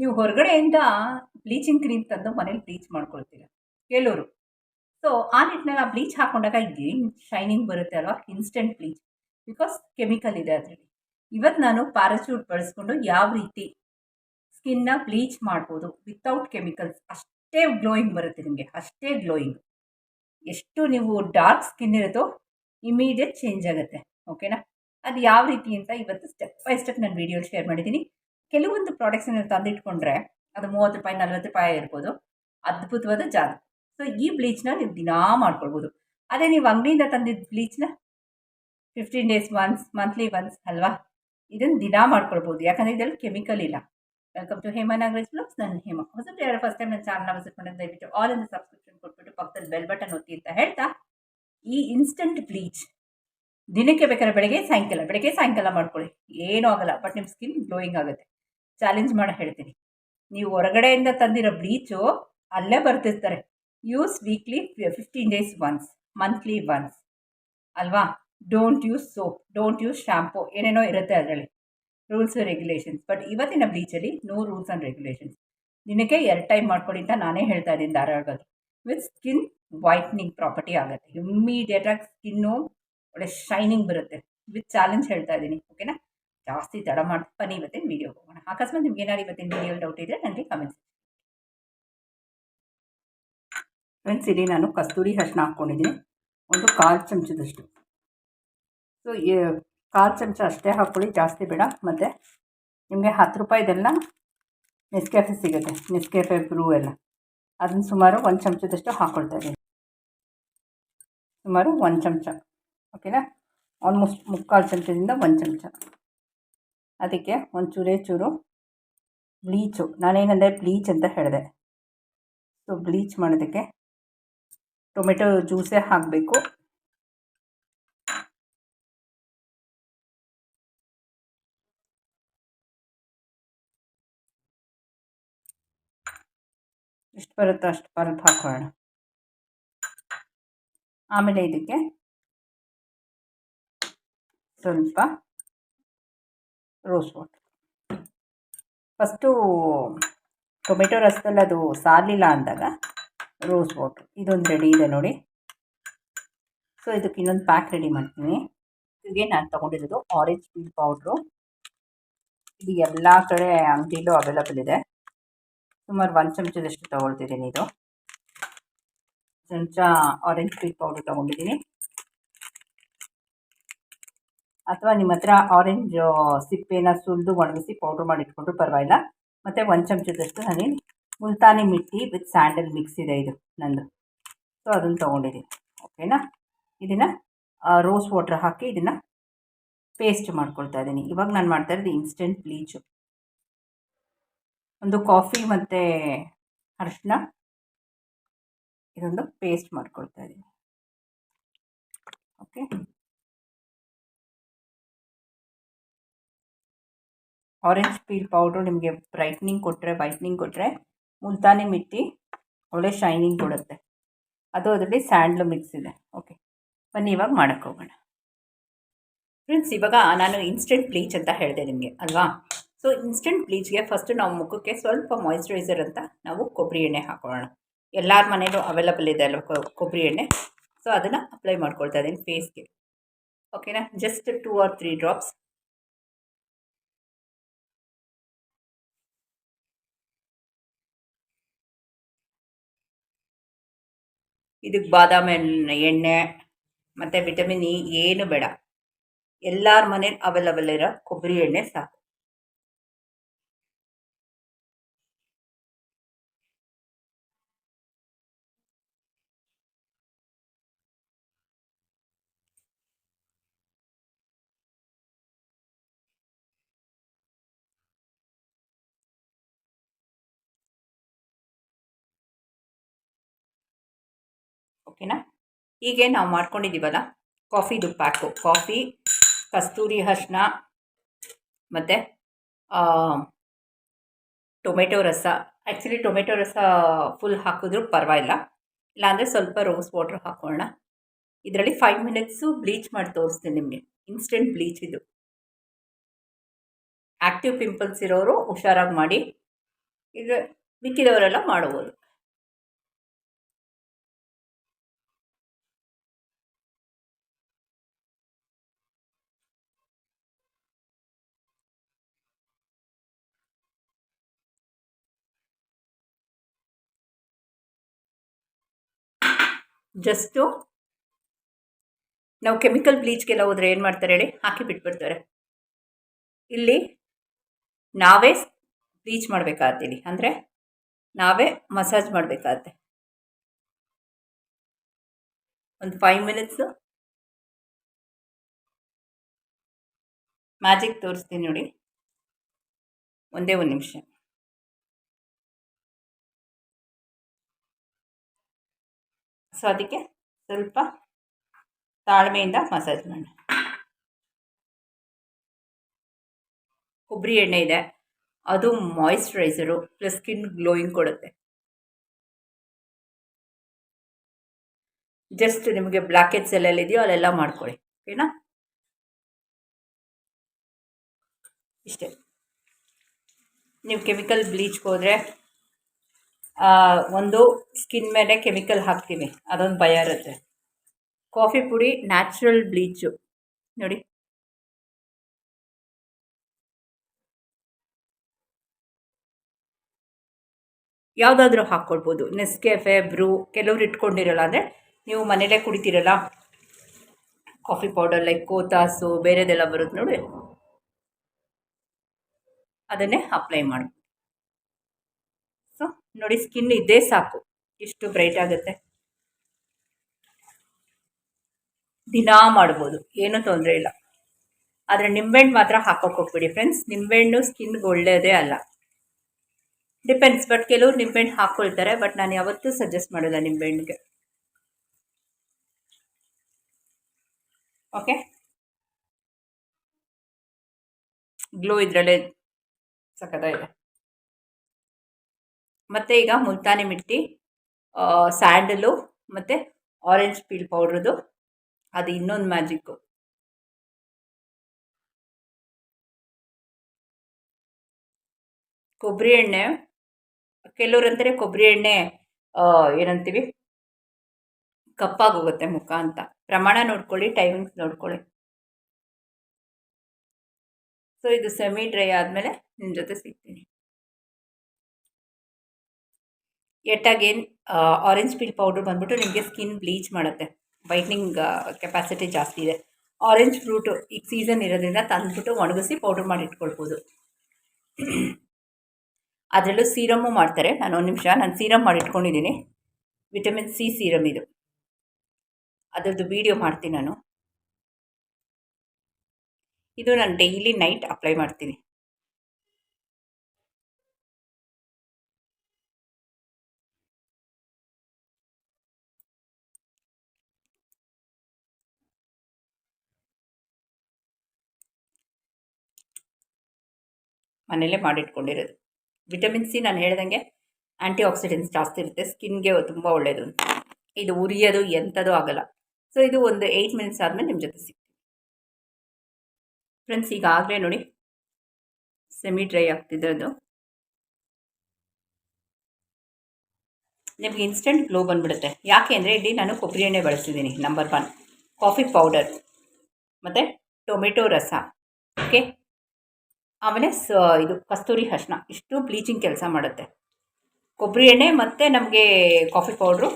ನೀವು ಹೊರಗಡೆಯಿಂದ bleaching cream ತಂದು ಮನೇಲಿ ಬ್ಲೀಚ್ ಮಾಡ್ಕೊಳ್ತೀರ. ಕೆಲವರು ಸೊ ಆ ನಿಟ್ಟಿನಲ್ಲಿ ಆ ಬ್ಲೀಚ್ ಹಾಕೊಂಡಾಗ ಏನು ಶೈನಿಂಗ್ ಬರುತ್ತೆ ಅಲ್ವಾ? ಇನ್ಸ್ಟೆಂಟ್ ಬ್ಲೀಚ್ ಬಿಕಾಸ್ ಕೆಮಿಕಲ್ ಇದೆ ಅದರಲ್ಲಿ. ಇವತ್ತು ನಾನು ಪ್ಯಾರಾಚೂಟ್ ಬಳಸ್ಕೊಂಡು ಯಾವ ರೀತಿ ಸ್ಕಿನ್ನ ಬ್ಲೀಚ್ ಮಾಡ್ಬೋದು ವಿತೌಟ್ ಕೆಮಿಕಲ್ಸ್ ಅಷ್ಟೇ ಗ್ಲೋಯಿಂಗ್ ಬರುತ್ತೆ ನಿಮಗೆ. ಅಷ್ಟೇ ಗ್ಲೋಯಿಂಗ್ ಎಷ್ಟು ನೀವು ಡಾರ್ಕ್ ಸ್ಕಿನ್ ಇರುತ್ತೋ ಇಮಿಡಿಯೇಟ್ ಚೇಂಜ್ ಆಗುತ್ತೆ. ಓಕೆನಾ ಅದು ಯಾವ ರೀತಿ ಅಂತ ಇವತ್ತು ಸ್ಟೆಪ್ ಬೈ ಸ್ಟೆಪ್ ನಾನು ವೀಡಿಯೋ ಶೇರ್ ಮಾಡಿದ್ದೀನಿ. ಕೆಲವೊಂದು ಪ್ರಾಡಕ್ಟ್ಸ್ ನೀವು ತಂದಿಟ್ಕೊಂಡ್ರೆ ಅದು ಮೂವತ್ತು ರೂಪಾಯಿ ನಲ್ವತ್ತು ರೂಪಾಯಿ ಇರ್ಬೋದು ಅದ್ಭುತವಾದ ಜಾಗ. ಸೊ ಈ ಬ್ಲೀಚ್ನ ನೀವು ದಿನಾ ಮಾಡ್ಕೊಳ್ಬೋದು. ಅದೇ ನೀವು ಅಂಗಡಿಯಿಂದ ತಂದಿದ್ದ ಬ್ಲೀಚ್ನ fifteen days once monthly once ಅಲ್ವಾ? ಇದನ್ನು ದಿನಾ ಮಾಡ್ಕೊಳ್ಬೋದು. ಯಾಕಂದರೆ ಇದರಲ್ಲಿ ಕೆಮಿಕಲ್ ಇಲ್ಲ. Welcome to Hema Nagaraj blogs ನಾನು ಹೇಮಾ. ಹೊಸಬ್ರು ಯಾರು ಫಸ್ಟ್ ಟೈಮ್ ನನ್ನ ಚಾನಲ್ನ ವಿಸಿಟ್ ಮಾಡಿದ್ರೆ ದಯವಿಟ್ಟು ಆಲ್ ಇನ್ ಸಬ್ಸ್ಕ್ರಿಪ್ಷನ್ ಕೊಟ್ಬಿಟ್ಟು ಪಕ್ಕದಲ್ಲಿ ಬೆಲ್ ಬಟನ್ ಒತ್ತಿ ಅಂತ ಹೇಳ್ತಾ, ಈ ಇನ್ಸ್ಟಂಟ್ ಬ್ಲೀಚ್ ದಿನಕ್ಕೆ ಬೇಕಾದ್ರೆ ಬೆಳಗ್ಗೆ ಸಾಯಂಕಾಲ. ಬೆಳಗ್ಗೆ ಸಾಯಂಕಾಲ ಮಾಡ್ಕೊಳ್ಳಿ. ಏನೂ ಆಗಲ್ಲ. ಬಟ್ ನಿಮ್ಮ ಸ್ಕಿನ್ ಗ್ಲೋಯಿಂಗ್ ಆಗುತ್ತೆ. ಚಾಲೆಂಜ್ ಮಾಡಿ ಹೇಳ್ತೀನಿ. ನೀವು ಹೊರಗಡೆಯಿಂದ ತಂದಿರೋ ಬ್ಲೀಚು ಅಲ್ಲೇ ಬರ್ತಿರ್ತಾರೆ. Use weekly fifteen days once monthly once ಅಲ್ವಾ? Don't use soap don't use shampoo ಏನೇನೋ ಇರುತ್ತೆ ಅದರಲ್ಲಿ. ರೂಲ್ಸ್ ರೆಗ್ಯುಲೇಷನ್ಸ್ ಬಟ್ ಇವತ್ತಿನ ಬ್ಲೀಚಲ್ಲಿ ನೋ ರೂಲ್ಸ್ ಆ್ಯಂಡ್ ರೆಗ್ಯುಲೇಷನ್ಸ್ ನಿನಗೆ ಎರಡು ಟೈಮ್ ಮಾಡ್ಕೊಳ್ಳಿ ಅಂತ ನಾನೇ ಹೇಳ್ತಾ ಇದ್ದೀನಿ ಧಾರವಾಡದಲ್ಲಿ ವಿತ್ ಸ್ಕಿನ್ ವೈಟ್ನಿಂಗ್ ಪ್ರಾಪರ್ಟಿ ಆಗುತ್ತೆ. ಇಮ್ಮಿಡಿಯೇಟಾಗಿ ಸ್ಕಿನ್ನು ಒಳ್ಳೆ ಶೈನಿಂಗ್ ಬರುತ್ತೆ. ವಿತ್ ಚಾಲೆಂಜ್ ಹೇಳ್ತಾ ಇದ್ದೀನಿ ಓಕೆನಾ ಜಾಸ್ತಿ ತಡ ಮಾಡಿ ಬನ್ನಿ ಇವತ್ತಿನ ವೀಡಿಯೋ ಅಕಸ್ಮಾತ್ ನಿಮ್ಗೆ ಏನಾದ್ರು ಇವತ್ತಿನ ವಿಡಿಯೋ ಡೌಟ್ ಇದ್ರೆ ನನಗೆ ಕಮೆಂಟ್ಸ್ ಫ್ರೆಂಡ್ಸ್ ಇಲ್ಲಿ ನಾನು ಕಸ್ತೂರಿ ಅರಿಶಿನ ಹಾಕ್ಕೊಂಡಿದ್ದೀನಿ. ಒಂದು ಕಾಲು ಚಮಚದಷ್ಟು. ಸೊ ಕಾಲು ಚಮಚ ಅಷ್ಟೇ ಹಾಕ್ಕೊಳ್ಳಿ, ಜಾಸ್ತಿ ಬೇಡ. ಮತ್ತು ನಿಮಗೆ ಹತ್ತು ರೂಪಾಯಿದೆಲ್ಲ ನೆಸ್ಕೆಫೆ ಸಿಗುತ್ತೆ. ನೆಸ್ಕೆಫೆ ಬ್ರೂ ಎಲ್ಲ. ಅದನ್ನು ಸುಮಾರು ಒಂದು ಚಮಚದಷ್ಟು ಹಾಕ್ಕೊಳ್ತಾ ಇದ್ದೀನಿ. ಸುಮಾರು ಒಂದು ಚಮಚ. ಓಕೆನಾ ಆಲ್ಮೋಸ್ಟ್ ಮುಕ್ಕಾಲು ಚಮಚದಿಂದ ಒಂದು ಚಮಚ. ಅದಕ್ಕೆ ಒಂದು ಚೂರೇ ಚೂರು ಬ್ಲೀಚು ನಾನೇನಂದರೆ ಬ್ಲೀಚ್ ಅಂತ ಹೇಳಿದೆ. ಸೊ ಬ್ಲೀಚ್ ಮಾಡೋದಕ್ಕೆ ಟೊಮೆಟೊ ಜ್ಯೂಸೇ ಹಾಕಬೇಕು. ಎಷ್ಟು ಬರುತ್ತೋ ಅಷ್ಟು ಪಲ್ಪ್ ಹಾಕೋಣ. ಆಮೇಲೆ ಇದಕ್ಕೆ ಸ್ವಲ್ಪ ರೋಸ್ ವಾಟರ್ ಫಸ್ಟು ಟೊಮೆಟೊ ರಸದಲ್ಲಿ ಅದು ಸಾರಲಿಲ್ಲ ಅಂದಾಗ ರೋಸ್ ವಾಟ್ರ್ ಇದೊಂದು ರೆಡಿ ಇದೆ ನೋಡಿ. ಸೊ, ಇದಕ್ಕೆ ಇನ್ನೊಂದು ಪ್ಯಾಕ್ ರೆಡಿ ಮಾಡ್ತೀನಿ. ಇದಕ್ಕೆ ನಾನು ತೊಗೊಂಡಿರೋದು ಆರೆಂಜ್ ಪೀಲ್ ಪೌಡ್ರು ಇದು ಎಲ್ಲ ಕಡೆ ಅಂಗಡಿಲೂ ಅವೈಲಬಲ್ ಇದೆ. ಸುಮಾರು ಒಂದು ಚಮಚದಷ್ಟು ತೊಗೊಳ್ತಿದ್ದೀನಿ ಇದು. ಚಮಚ ಆರೆಂಜ್ ಪೀಲ್ ಪೌಡ್ರ್ ತೊಗೊಂಡಿದ್ದೀನಿ. ಅಥವಾ ನಿಮ್ಮ ಹತ್ರ ಆರೆಂಜ್ ಸಿಪ್ಪೆನ ಸುಲಿದು ಒಣಗಿಸಿ ಪೌಡ್ರ್ ಮಾಡಿ ಇಟ್ಕೊಂಡ್ರು ಪರವಾಗಿಲ್ಲ. ಮತ್ತು ಒಂದು ಚಮಚದಷ್ಟು ನಾನು multani mitti with sandal mix ಇದೆ ಇದು ನಂದು. ಸೊ ಅದನ್ನು ತೊಗೊಂಡಿದ್ದೀನಿ ಓಕೆನಾ ಇದನ್ನು ರೋಸ್ ವಾಟ್ರ್ ಹಾಕಿ ಇದನ್ನು ಪೇಸ್ಟ್ ಮಾಡ್ಕೊಳ್ತಾ ಇದ್ದೀನಿ ಇವಾಗ ನಾನು ಮಾಡ್ತಾ ಇರೋದು ಇನ್ಸ್ಟೆಂಟ್ ಬ್ಲೀಚು ಒಂದು ಕಾಫಿ ಮತ್ತು ಅರಿಶಿನ ಇದೊಂದು ಪೇಸ್ಟ್ ಮಾಡ್ಕೊಳ್ತಾ ಇದ್ದೀನಿ ಓಕೆ ಆರೆಂಜ್ ಪೀಲ್ ಪೌಡ್ರು ನಿಮಗೆ ಬ್ರೈಟ್ನಿಂಗ್ ಕೊಟ್ಟರೆ ವೈಟ್ನಿಂಗ್ ಕೊಟ್ಟರೆ ಮುಲ್ತಾನಿ ಮಿಟ್ಟಿ, ಒಳ್ಳೆ ಶೈನಿಂಗ್ ಕೊಡುತ್ತೆ. ಅದು ಅದರಲ್ಲಿ ಸ್ಯಾಂಡ್ಲು ಮಿಕ್ಸ್ ಇದೆ. ಓಕೆ ಬನ್ನಿ, ಇವಾಗ ಮಾಡೋಕ್ಕೆ ಹೋಗೋಣ. ಫ್ರೆಂಡ್ಸ್ ಇವಾಗ ನಾನು ಇನ್ಸ್ಟೆಂಟ್ ಬ್ಲೀಚ್ ಅಂತ ಹೇಳಿದೆ ನಿಮಗೆ, ಅಲ್ವಾ? ಸೊ ಇನ್ಸ್ಟೆಂಟ್ ಬ್ಲೀಚ್ಗೆ ಫಸ್ಟು ನಾವು ಮುಖಕ್ಕೆ ಸ್ವಲ್ಪ ಮಾಯಿಶ್ಚರೈಸರ್ ಅಂತ ನಾವು ಕೊಬ್ಬರಿ ಎಣ್ಣೆ ಹಾಕೊಳ್ಳೋಣ. ಎಲ್ಲರ ಮನೇಲೂ ಅವೈಲಬಲ್ ಇದೆ ಅಲ್ವ ಕೊಬ್ಬರಿ ಎಣ್ಣೆ? ಸೊ ಅದನ್ನು ಅಪ್ಲೈ ಮಾಡ್ಕೊಳ್ತಾ ಇದ್ದೀನಿ ಫೇಸ್ಗೆ ಓಕೆನಾ just two or three drops ಇದಕ್ಕೆ ಬಾದಾಮಿ ಎಣ್ಣೆ, ಮತ್ತು ವಿಟಮಿನ್ ಇ, ಏನು ಬೇಡ. ಎಲ್ಲರ ಮನೇಲಿ ಅವೈಲಬಲ್ ಇರೋ ಕೊಬ್ಬರಿ ಎಣ್ಣೆ ಸಾಕು. ಓಕೆನಾ? ಹೀಗೆ ನಾವು ಮಾಡ್ಕೊಂಡಿದ್ದೀವಲ್ಲ? ಕಾಫಿದು ಪ್ಯಾಕು ಕಾಫಿ, ಕಸ್ತೂರಿ ಅರಿಶಿನ ಮತ್ತು ಟೊಮೆಟೊ ರಸ. ಆ್ಯಕ್ಚುಲಿ ಟೊಮೆಟೊ ರಸ ಫುಲ್ ಹಾಕಿದ್ರು ಪರವಾಗಿಲ್ಲ. ಇಲ್ಲಾಂದರೆ ಸ್ವಲ್ಪ ರೋಸ್ ವಾಟ್ರ್ ಹಾಕೋಣ ಇದರಲ್ಲಿ ಫೈವ್ ಮಿನಿಟ್ಸು ಬ್ಲೀಚ್ ಮಾಡಿ ತೋರಿಸ್ತೀನಿ ನಿಮಗೆ. ಇನ್ಸ್ಟೆಂಟ್ ಬ್ಲೀಚ್ ಇದು. ಆ್ಯಕ್ಟಿವ್ ಪಿಂಪಲ್ಸ್ ಇರೋರು ಹುಷಾರಾಗಿ ಮಾಡಿ. ಇದು ಮಿಕ್ಕಿದವರೆಲ್ಲ ಮಾಡಬಹುದು ಜಸ್ಟು ನಾವು ಕೆಮಿಕಲ್ ಬ್ಲೀಚ್ಗೆಲ್ಲ ಹೋದ್ರೆ ಏನು ಮಾಡ್ತಾರೆ ಹೇಳಿ? ಹಾಕಿ ಬಿಟ್ಬಿಡ್ತಾರೆ. ಇಲ್ಲಿ ನಾವೇ ಬ್ಲೀಚ್ ಮಾಡಬೇಕಾಗ್ತೀನಿ ಅಂದರೆ ನಾವೇ ಮಸಾಜ್ ಮಾಡಬೇಕಾಗತ್ತೆ ಒಂದು ಫೈವ್ ಮಿನಿಟ್ಸು ಮ್ಯಾಜಿಕ್ ತೋರಿಸ್ತೀನಿ ನೋಡಿ. ಒಂದೇ ಒಂದು ನಿಮಿಷ. ಸೊ ಅದಕ್ಕೆ ಸ್ವಲ್ಪ ತಾಳ್ಮೆಯಿಂದ ಮಸಾಜ್ ಮಾಡಿ ಕೊಬ್ಬರಿ ಎಣ್ಣೆ ಇದೆ. ಅದು ಮಾಯಿಶ್ಚರೈಸರು ಪ್ಲಸ್ ಸ್ಕಿನ್ ಗ್ಲೋಯಿಂಗ್ ಕೊಡುತ್ತೆ. ಜಸ್ಟ್ ನಿಮಗೆ ಬ್ಲ್ಯಾಕೆಟ್ಸ್ ಹೆಡ್ಸ್ ಎಲ್ಲೆಲ್ಲ ಇದೆಯೋ ಅಲ್ಲೆಲ್ಲ ಮಾಡ್ಕೊಳ್ಳಿ. ಓಕೆನಾ ಇಷ್ಟೇ. ನೀವು ಕೆಮಿಕಲ್ ಬ್ಲೀಚ್ಗೆ ಹೋದರೆ ಒಂದು ಸ್ಕಿನ್ ಮೇಲೆ ಕೆಮಿಕಲ್ ಹಾಕ್ತೀನಿ. ಅದೊಂದು ಭಯ ಇರುತ್ತೆ. ಕಾಫಿ ಪುಡಿ ನ್ಯಾಚುರಲ್ ಬ್ಲೀಚು ನೋಡಿ. ಯಾವುದಾದ್ರೂ ಹಾಕ್ಕೊಳ್ಬೋದು. ನೆಸ್ಕೆಫೆ ಬ್ರೂ ಕೆಲವ್ರು ಇಟ್ಕೊಂಡಿರಲ್ಲ, ಅಂದರೆ ನೀವು ಮನೇಲೇ ಕುಡಿತೀರಲ್ಲ? ಕಾಫಿ ಪೌಡರ್ ಲೈಕ್ ಕೋತಾಸು ಬೇರೆದೆಲ್ಲ ಬರುತ್ತೆ ನೋಡಿ. ಅದನ್ನೇ ಅಪ್ಲೈ ಮಾಡಿ. ನೋಡಿ ಸ್ಕಿನ್ ಇದ್ದೇ ಸಾಕು. ಇಷ್ಟು ಬ್ರೈಟ್ ಆಗುತ್ತೆ. ದಿನಾ ಮಾಡ್ಬೋದು, ಏನೂ ತೊಂದರೆ ಇಲ್ಲ. ಆದರೆ ನಿಂಬೆಹಣ್ಣು ಮಾತ್ರ ಹಾಕೋಕೆ ಹೋಗ್ಬಿಡಿ ಫ್ರೆಂಡ್ಸ್ ನಿಂಬೆಹಣ್ಣು ಸ್ಕಿನ್ಗೆ ಒಳ್ಳೆಯದೇ ಅಲ್ಲ. ಡಿಪೆಂಡ್ಸ್ ಬಟ್ ಕೆಲವರು ನಿಂಬೆಹಣ್ಣು ಹಾಕ್ಕೊಳ್ತಾರೆ ಬಟ್ ನಾನು ಯಾವತ್ತೂ ಸಜೆಸ್ಟ್ ಮಾಡಲ್ಲ ನಿಂಬೆಹಣ್ಣಿಗೆ ಓಕೆ ಗ್ಲೋ ಇದರಲ್ಲೇ ಸಖತ್ತಾಗಿದೆ. ಮತ್ತು ಈಗ ಮುಲ್ತಾನಿ ಮಿಟ್ಟಿ ಸ್ಯಾಂಡಲು ಮತ್ತು ಆರೆಂಜ್ ಪೀಲ್ ಪೌಡ್ರದು ಅದು ಇನ್ನೊಂದು ಮ್ಯಾಜಿಕ್ಕು ಕೊಬ್ಬರಿ ಎಣ್ಣೆ ಕೆಲವ್ರು ಅಂತಾರೆ ಕೊಬ್ಬರಿ ಎಣ್ಣೆ ಏನಂತೀವಿ? ಕಪ್ಪಾಗೋಗುತ್ತೆ ಮುಖ ಅಂತ. ಪ್ರಮಾಣ ನೋಡ್ಕೊಳ್ಳಿ ಟೈಮಿಂಗ್ಸ್ ನೋಡ್ಕೊಳ್ಳಿ. ಸೊ ಇದು ಸೆಮಿ ಡ್ರೈ ಆದಮೇಲೆ ನಿಮ್ಮ ಜೊತೆ ಸಿಗ್ತೀನಿ. At again orange peel powder ಬಂದ್ಬಿಟ್ಟು ನಿಮಗೆ ಸ್ಕಿನ್ ಬ್ಲೀಚ್ ಮಾಡುತ್ತೆ. ವೈಟ್ನಿಂಗ್ ಕೆಪಾಸಿಟಿ ಜಾಸ್ತಿ ಇದೆ. ಆರೆಂಜ್ ಫ್ರೂಟು ಈಗ ಸೀಸನ್ ಇರೋದ್ರಿಂದ ತಂದ್ಬಿಟ್ಟು ಒಣಗಿಸಿ ಪೌಡ್ರ್ ಮಾಡಿ ಇಟ್ಕೊಳ್ಬೋದು. ಅದರಲ್ಲೂ ಸೀರಮ್ಮು ಮಾಡ್ತಾರೆ. ನಾನು ಒಂದು ನಿಮಿಷ, ನಾನು ಸೀರಮ್ ಮಾಡಿ ಇಟ್ಕೊಂಡಿದ್ದೀನಿ. ವಿಟಮಿನ್ ಸಿ ಸೀರಮ್ ಇದು. ಅದರದ್ದು ವೀಡಿಯೋ ಮಾಡ್ತೀನಿ ನಾನು. ಇದು ನಾನು ಡೈಲಿ ನೈಟ್ ಅಪ್ಲೈ ಮಾಡ್ತೀನಿ. ಮನೇಲೇ ಮಾಡಿಟ್ಕೊಂಡಿರೋದು. ವಿಟಮಿನ್ ಸಿ ನಾನು ಹೇಳ್ದಂಗೆ ಆ್ಯಂಟಿ ಆಕ್ಸಿಡೆಂಟ್ಸ್ ಜಾಸ್ತಿ ಇರುತ್ತೆ. ಸ್ಕಿನ್ಗೆ ತುಂಬ ಒಳ್ಳೆಯದು ಇದು ಉರಿಯೋದು ಎಂಥದೂ ಆಗಲ್ಲ. ಸೊ ಇದು ಒಂದು ಏಯ್ಟ್ ಮಿನಿಟ್ಸ್ ಆದಮೇಲೆ ನಿಮ್ಮ ಜೊತೆ ಸಿಗ್ತೀನಿ. ಫ್ರೆಂಡ್ಸ್ ಈಗಾಗಲೇ ನೋಡಿ ಸೆಮಿ ಡ್ರೈ ಆಗ್ತಿದೆ ಅದು ನಿಮಗೆ ಇನ್ಸ್ಟೆಂಟ್ ಗ್ಲೋ ಬಂದುಬಿಡುತ್ತೆ. ಯಾಕೆ ಅಂದರೆ ಇಲ್ಲಿ ನಾನು ಕೊಬ್ಬರಿ ಎಣ್ಣೆ ಬಳಸಿದ್ದೀನಿ ನಂಬರ್ ಒನ್ ಕಾಫಿ ಪೌಡರ್ ಮತ್ತು ಟೊಮೆಟೊ ರಸ. ಓಕೆ ಆಮೇಲೆ ಸ ಇದು ಕಸ್ತೂರಿ ಅರ್ಶಿನ, ಇಷ್ಟು ಬ್ಲೀಚಿಂಗ್ ಕೆಲಸ ಮಾಡುತ್ತೆ. ಕೊಬ್ಬರಿ ಎಣ್ಣೆ ಮತ್ತು ನಮಗೆ ಕಾಫಿ ಪೌಡ್ರು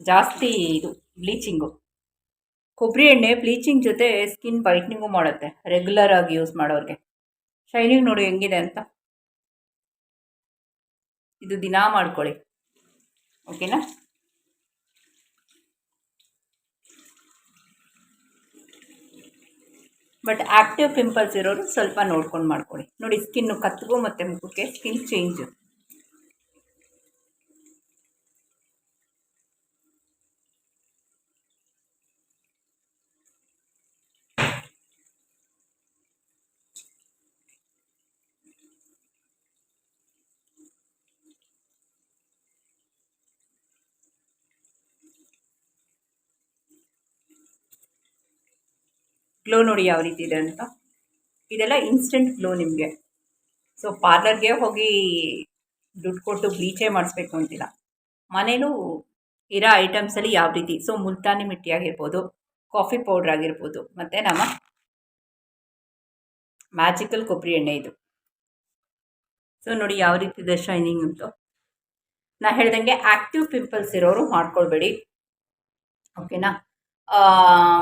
ಜಾಸ್ತಿ ಇದು ಬ್ಲೀಚಿಂಗು ಕೊಬ್ಬರಿ ಎಣ್ಣೆ ಬ್ಲೀಚಿಂಗ್ ಜೊತೆ ಸ್ಕಿನ್ ವೈಟ್ನಿಂಗು ಮಾಡುತ್ತೆ ರೆಗ್ಯುಲರ್ ಆಗಿ ಯೂಸ್ ಮಾಡೋರಿಗೆ. ಶೈನಿಂಗ್ ನೋಡಿ ಹೆಂಗಿದೆ ಅಂತ. ಇದು ದಿನಾ ಮಾಡ್ಕೊಳ್ಳಿ. ಓಕೆನಾ ಬಟ್ ಆ್ಯಕ್ಟಿವ್ ಪಿಂಪಲ್ಸ್ ಇರೋರು ಸ್ವಲ್ಪ ನೋಡ್ಕೊಂಡು ಮಾಡ್ಕೊಳ್ಳಿ. ನೋಡಿ ಸ್ಕಿನ್ನು ಕತ್ತಗೂ ಮತ್ತು ಮುಖಕ್ಕೆ ಸ್ಕಿನ್ ಚೇಂಜು ಗ್ಲೋ ನೋಡಿ ಯಾವ ರೀತಿ ಇದೆ ಅಂತ. ಇದೆಲ್ಲ ಇನ್ಸ್ಟೆಂಟ್ ಗ್ಲೋ ನಿಮಗೆ. ಸೊ ಪಾರ್ಲರ್ಗೆ ಹೋಗಿ ದುಡ್ಡು ಕೊಟ್ಟು ಬ್ಲೀಚೇ ಮಾಡಿಸ್ಬೇಕು ಅಂತಿಲ್ಲ. ಮನೇಲೂ ಇರೋ ಐಟಮ್ಸಲ್ಲಿ ಯಾವ ರೀತಿ? ಸೊ ಮುಲ್ತಾನಿ ಮಿಟ್ಟಿ ಆಗಿರ್ಬೋದು ಕಾಫಿ ಪೌಡ್ರ್ ಆಗಿರ್ಬೋದು, ಮತ್ತು ನಮ್ಮ ಮ್ಯಾಜಿಕಲ್ ಕೊಬ್ಬರಿ ಎಣ್ಣೆ ಇದು. ಸೊ ನೋಡಿ ಯಾವ ರೀತಿ ಇದೆ ಶೈನಿಂಗ್ ಉಂಟು ನಾ ಹೇಳ್ದಂಗೆ ಆ್ಯಕ್ಟಿವ್ ಪಿಂಪಲ್ಸ್ ಇರೋರು ಮಾಡ್ಕೊಳ್ಬೇಡಿ. ಓಕೆನಾ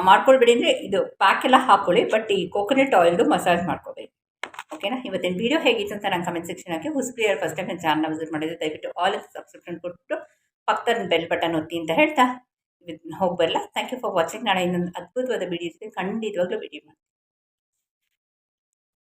ಮಾಡ್ಕೊಳ್ಬೇಡಿ ಅಂದರೆ ಇದು ಪ್ಯಾಕ್ ಎಲ್ಲ ಹಾಕ್ಕೊಳ್ಳಿ ಬಟ್ ಈ ಕೋಕೋನಟ್ ಆಯಿಲ್ದು ಮಸಾಜ್ ಮಾಡ್ಕೋಬೇಕು ಓಕೆನಾ ಇವತ್ತಿನ ವೀಡಿಯೋ ಹೇಗಿತ್ತು ಅಂತ ನಾನು ಕಮೆಂಟ್ ಸೆಕ್ಷನ್ ಹಾಕಿ ಹೊಸಬ್ರಿಯರ್ ಫಸ್ಟ್ ಟೈಮ್ ನನ್ನ ಚಾನಲ್ ವಿಸಿಟ್ ಮಾಡಿದ್ರೆ ದಯವಿಟ್ಟು ಆಲ್ ಸಬ್ಸ್ಕ್ರಿಪ್ಷನ್ ಕೊಟ್ಬಿಟ್ಟು ಪಕ್ಕದ ಬೆಲ್ ಬಟನ್ ಒತ್ತಿ ಅಂತ ಹೇಳ್ತಾ. ಹೋಗಿ ಬರಲ್ಲ ಥ್ಯಾಂಕ್ ಯು ಫಾರ್ ವಾಚಿಂಗ್ ನಾಳೆ ಇನ್ನೊಂದು ಅದ್ಭುತವಾದ ವಿಡಿಯೋ ಜೊತೆ ಖಂಡಿತವಾಗ್ಲೂ ವಿಡಿಯೋ ಮಾಡ್ತೀನಿ.